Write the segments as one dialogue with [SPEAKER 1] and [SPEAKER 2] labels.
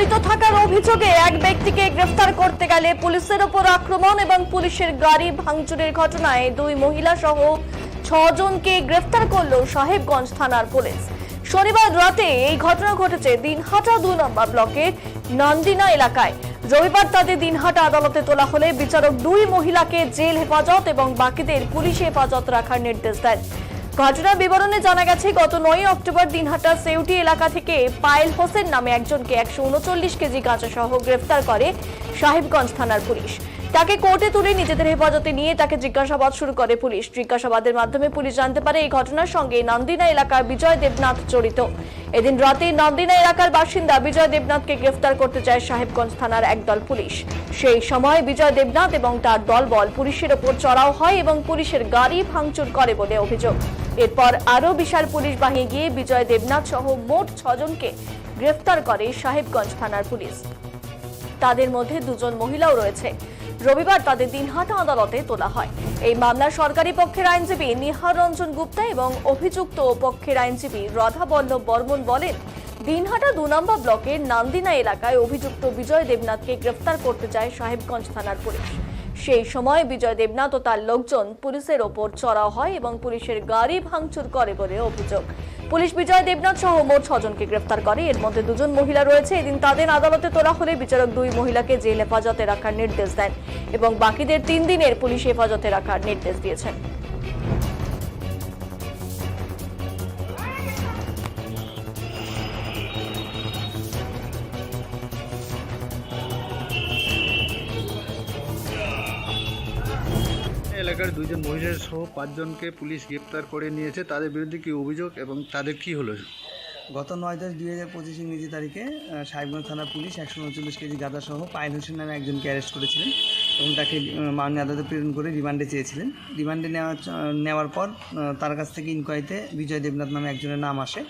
[SPEAKER 1] জড়িত থাকার অভিযোগে এক ব্যক্তিকে গ্রেফতার করতে গেলে পুলিশের ওপর আক্রমণ এবং পুলিশের গাড়ি ভাঙচুরের ঘটনায় দুই মহিলা সহ ছজনকে গ্রেফতার করল সাহেবগঞ্জ থানার পুলিশ। শনিবার রাতে এই ঘটনা ঘটেছে দিনহাটা দুই নম্বর ব্লকের নন্দিনা এলাকায়। রবিবার তাদের দিনহাটা আদালতে তোলা হলে বিচারক দুই মহিলাকে জেল হেফাজত এবং বাকিদের পুলিশ হেফাজত রাখার নির্দেশ দেন। ঘটনার বিবরণে জানা গেছে, গত নয় অক্টোবর দিনহাটা সেউটি এলাকা থেকে পায়েল হোসেন নামে একজনকে একশো উনচল্লিশ কেজি সহ গ্রেফতার করে সাহেবগঞ্জ থানার পুলিশ। তাকে কোর্টে তুলে নিজেদের হেফাজতে নিয়ে তাকে জিজ্ঞাসাবাদ শুরু করে পুলিশ। জিজ্ঞাসাবাদের মাধ্যমে পুলিশ জানতে পারে, এই ঘটনার সঙ্গে নন্দিনা এলাকার বিজয় দেবনাথ জড়িত। এদিন রাতে নন্দিনা এলাকার বাসিন্দা বিজয় দেবনাথকে গ্রেফতার করতে চায় সাহেবগঞ্জ থানার একদল পুলিশ। সেই সময় বিজয় দেবনাথ এবং তার দলবল পুলিশের ওপর চড়াও হয় এবং পুলিশের গাড়ি ভাঙচুর করে বলে অভিযোগ। এরপর আরও বিশাল পুলিশ বাহিনী গিয়ে বিজয় দেবনাথ সহ মোট ছজনকে গ্রেফতার করে সাহেবগঞ্জ থানার পুলিশ। তাদের মধ্যে দুজন মহিলাও রয়েছে। রবিবার তাদের দিনহাটা আদালতে তোলা হয়। এই মামলার সরকারি পক্ষের আইনজীবী নিহার রঞ্জন গুপ্তা এবং অভিযুক্ত পক্ষের আইনজীবী রাধা বল্লভ বর্মন বলেন, দিনহাটা দু নম্বর ব্লকের নান্দিনা এলাকায় অভিযুক্ত বিজয় দেবনাথকে গ্রেফতার করতে চায় সাহেবগঞ্জ থানার পুলিশ। সেই সময় বিজয় দেবনাথ ও তার লোকজন পুলিশের ওপর চড়াও হয় এবং পুলিশের গাড়ি ভাঙচুর করে বলে অভিযোগ। পুলিশ বিজয় দেবনাথ সহ মোট ছজনকে গ্রেফতার করে। এর মধ্যে দুজন মহিলা রয়েছে। এদিন তাদের আদালতে তোলা হলে বিচারক দুই মহিলাকে জেল হেফাজতে রাখার নির্দেশ দেন এবং বাকিদের তিন দিনের পুলিশ হেফাজতে রাখার নির্দেশ দিয়েছেন।
[SPEAKER 2] এলাকার দুজন মহিলা সহ পাঁচজনকে পুলিশ গ্রেপ্তার করে নিয়েছে। তাদের বিরুদ্ধে কি অভিযোগ এবং তাদের কি হলো?
[SPEAKER 3] গত নয় দশ দুই হাজার পঁচিশ ইংরেজি তারিখে সাহেবগঞ্জ থানার পুলিশ একশো উনচল্লিশ কেজি গাঁদা সহ পায়েল হোসেন নামে একজনকে অ্যারেস্ট করেছিলেন এবং তাকে মাননীয় আদালতে প্রেরণ করে রিমান্ডে চেয়েছিলেন। রিমান্ডে নেওয়া, নেওয়ার পর তার কাছ থেকে ইনকোয়ারিতে বিজয় দেবনাথ নামে একজনের নাম আসে।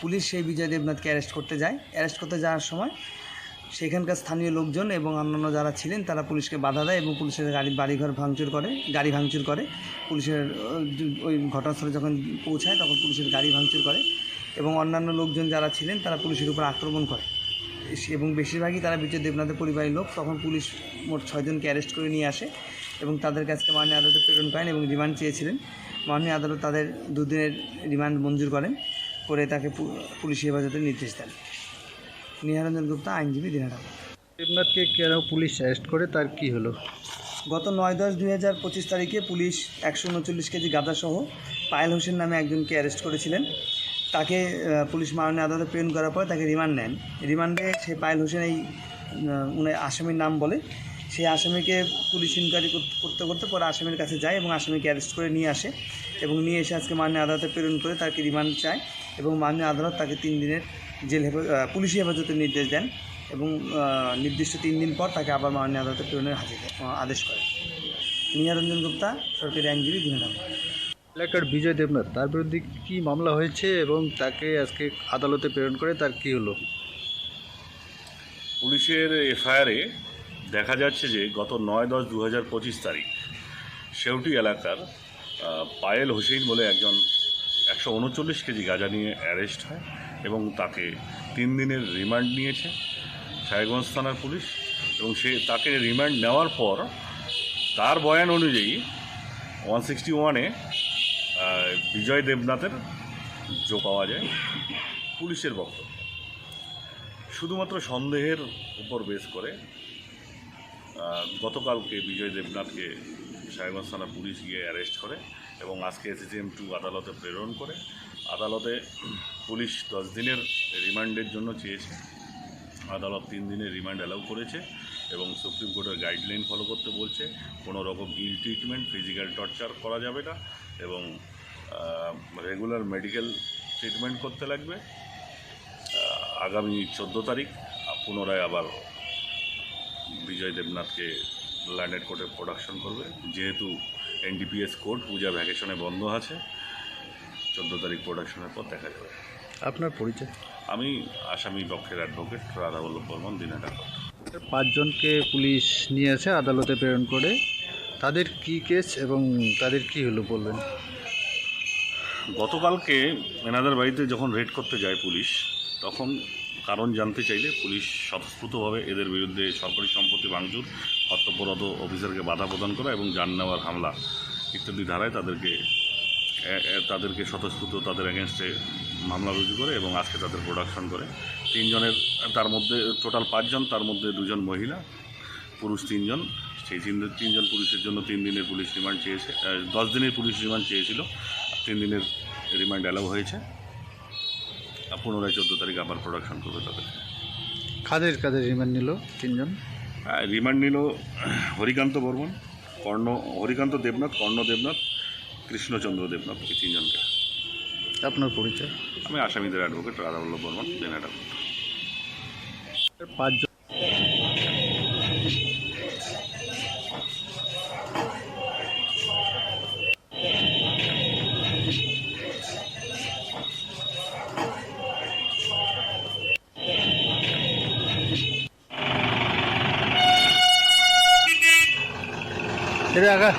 [SPEAKER 3] পুলিশ সেই বিজয় দেবনাথকে অ্যারেস্ট করতে যায়। অ্যারেস্ট করতে যাওয়ার সময় সেখানকার স্থানীয় লোকজন এবং অন্যান্য যারা ছিলেন, তারা পুলিশকে বাধা দেয় এবং পুলিশের গাড়ি, বাড়িঘর ভাঙচুর করে, গাড়ি ভাঙচুর করে। পুলিশের, ওই ঘটনাস্থলে যখন পৌঁছায়, তখন পুলিশের গাড়ি ভাঙচুর করে এবং অন্যান্য লোকজন যারা ছিলেন, তারা পুলিশের উপর আক্রমণ করে। এবং বেশিরভাগই তারা বিজয় দেবনাথের পরিবারের লোক। তখন পুলিশ মোট ছয়জনকে অ্যারেস্ট করে নিয়ে আসে এবং তাদের কাছকে মাননীয় আদালতে প্রেরণ করেন এবং রিমান্ড চেয়েছিলেন। মাননীয় আদালত তাদের দুদিনের রিমান্ড মঞ্জুর করেন। করে তাকে পুলিশ হেফাজতের নির্দেশ দেন। নিহারঞ্জন গুপ্তা আইনজীবী দিনাটা
[SPEAKER 2] দেবনাথকে কেন পুলিশ অ্যারেস্ট করে? তার কি হলো?
[SPEAKER 3] গত নয় দশ দুই হাজার পঁচিশ তারিখে পুলিশ একশো উনচল্লিশ কেজি গাঁদাসহ পায়েল হোসেন নামে একজনকে অ্যারেস্ট করেছিলেন। তাকে পুলিশ মাননীয় আদালতে প্রেরণ করার পর তাকে রিমান্ড নেন। রিমান্ডে সে পায়েল হোসেন এই উনি আসামির নাম বলে। সেই আসামিকে পুলিশ ইনকোয়ারি করতে করতে পরে আসামির কাছে যায় এবং আসামিকে অ্যারেস্ট করে নিয়ে আসে এবং নিয়ে এসে আজকে মাননীয় আদালতে প্রেরণ করে তাকে রিমান্ড চায় এবং মাননীয় আদালত তাকে তিন দিনের জেল হেফাজ পুলিশি হেফাজতের নির্দেশ দেন এবং নির্দিষ্ট তিন দিন পর তাকে আবার মাননীয় আদালতে প্রেরণের হাজির আদেশ করে নিহারঞ্জন গুপ্তা সরকারি আইনজীবী দিনারাম।
[SPEAKER 2] এলাকার বিজয় দেবনাথ তার বিরুদ্ধে কি মামলা হয়েছে এবং তাকে আজকে আদালতে প্রেরণ করে তার কি হলো?
[SPEAKER 4] পুলিশের এফআইআরে দেখা যাচ্ছে যে গত নয় দশ দু হাজার পঁচিশ তারিখ সেউটি এলাকার পায়েল হোসেন বলে একজন একশো উনচল্লিশ কেজি গাঁজা নিয়ে অ্যারেস্ট হয়। এবং তাকে তিন দিনের রিমান্ড নিয়েছে, সাহেবগঞ্জ থানার পুলিশ, এবং সে তাকে রিমান্ড নেওয়ার পর তার বয়ান অনুযায়ী ওয়ান সিক্সটি ওয়ানে বিজয় দেবনাথের যোগ পাওয়া যায় পুলিশের বক্তব্য শুধুমাত্র সন্দেহের উপর বেস করে গতকালকে বিজয় দেবনাথকে সাহেবগঞ্জ থানা পুলিশ গিয়ে অ্যারেস্ট করে এবং আজকে এসিসিএম টু আদালতে প্রেরণ করে। আদালতে পুলিশ দশ দিনের রিমান্ডের জন্য চেয়েছে। আদালত তিন দিনের রিমান্ড অ্যালাউ করেছে এবং সুপ্রিম কোর্টের গাইডলাইন ফলো করতে বলছে, কোনো রকম ইল ট্রিটমেন্ট, ফিজিক্যাল টর্চার করা যাবে না এবং রেগুলার মেডিকেল ট্রিটমেন্ট করতে লাগবে। আগামী চোদ্দ তারিখ পুনরায় আবার বিজয় দেবনাথকে ল্যান্ডেড কোর্টে প্রোডাকশন করবে। যেহেতু এনডিপিএস কোর্ট পূজা ভ্যাকেশনে বন্ধ আছে, চোদ্দ তারিখ প্রোডাকশনের পর দেখা যাবে।
[SPEAKER 2] আপনার পরিচয়?
[SPEAKER 4] আমি আসামি পক্ষের অ্যাডভোকেট রাধাবল্লভ বর্মন দিনাটা
[SPEAKER 2] পাঁচজনকে পুলিশ নিয়ে আসে আদালতে প্রেরণ করে। তাদের কি কেস এবং তাদের কি হলো বলবেন?
[SPEAKER 4] গতকালকে এনাদের বাড়িতে যখন রেড করতে যায় পুলিশ তখন কারণ জানতে চাইলে পুলিশ স্বতঃস্ফূর্তভাবে এদের বিরুদ্ধে সরকারি সম্পত্তি ভাঙচুর কর্তব্যরত অফিসারকে বাধা প্রদান করা এবং যান নেওয়ার হামলা ইত্যাদি ধারায় তাদেরকে তাদেরকে স্বতঃস্ফূর্ত তাদের এগেনস্টে মামলা রুজু করে এবং আজকে তাদের প্রোডাকশন করে। তিনজনের তার মধ্যে টোটাল পাঁচজন তার মধ্যে দুজন মহিলা পুরুষ তিনজন। সেই তিন তিনজন পুলিশের জন্য তিন দিনের পুলিশ রিমান্ড চেয়েছে দশ দিনের পুলিশ রিমান্ড চেয়েছিল তিন দিনের রিমান্ড অ্যালাউ হয়েছে। পুনরায় চোদ্দ তারিখ আবার প্রোডাকশন করবে তাদের।
[SPEAKER 2] কাদের কাদের রিমান্ড নিল তিনজন?
[SPEAKER 4] রিমান্ড নিল হরিকান্ত বর্মন কর্ণ হরিকান্ত দেবনাথ কর্ণ দেবনাথ কৃষ্ণচন্দ্র দেবনাথ এই তিনজনকে?
[SPEAKER 2] আপনার পরিচয়?
[SPEAKER 4] আমি আসামিদের অ্যাডভোকেট রাধাবল্লভ বর্মন দেন অ্যাডভোকেট
[SPEAKER 2] পাঁচজন। এটা আগা।